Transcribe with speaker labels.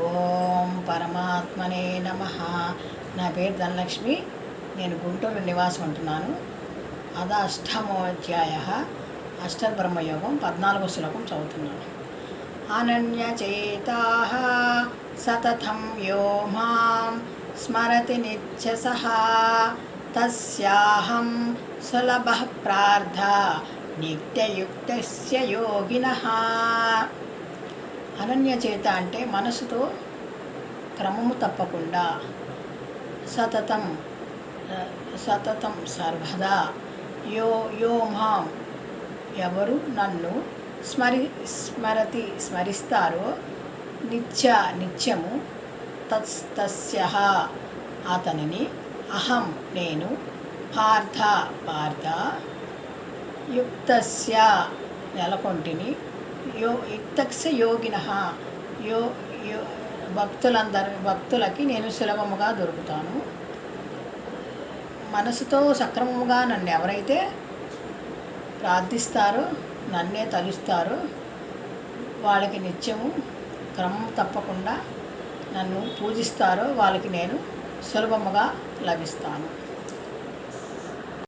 Speaker 1: ఓం పరమాత్మనే నమ. నా పేరు ధనలక్ష్మి. నేను గుంటూరు నివాసం ఉంటున్నాను. అద అష్టమోధ్యాయ. అష్టబ్రహ్మయోగం పద్నాలుగో శ్లోకం చదువుతున్నాను. అనన్యచేత సతతం యో మాం స్మరతి నిత్యసహ తస్యాహం సులభ ప్రార్థ నిత్యయుక్త యోగిన. అనన్యచేత అంటే మనసుతో క్రమము తప్పకుండా. సతతం సతతం సర్వదా. యో యో మాం. ఎవరు నన్ను స్మరి స్మరతి స్మరిస్తారో నిత్య నిత్యము తస్ తస్య అతనిని అహం నేను పార్థ పార్థ యుక్తస్య నెలకొంటిని యో యుక్తస్య యోగిన. యో యో భక్తులందరి భక్తులకి నేను సులభముగా దొరుకుతాను. మనసుతో సక్రమముగా నన్ను ఎవరైతే ప్రార్థిస్తారో నన్నే తలుస్తారో వాళ్ళకి నిత్యము క్రమం తప్పకుండా నన్ను పూజిస్తారో వాళ్ళకి నేను సులభముగా లభిస్తాను.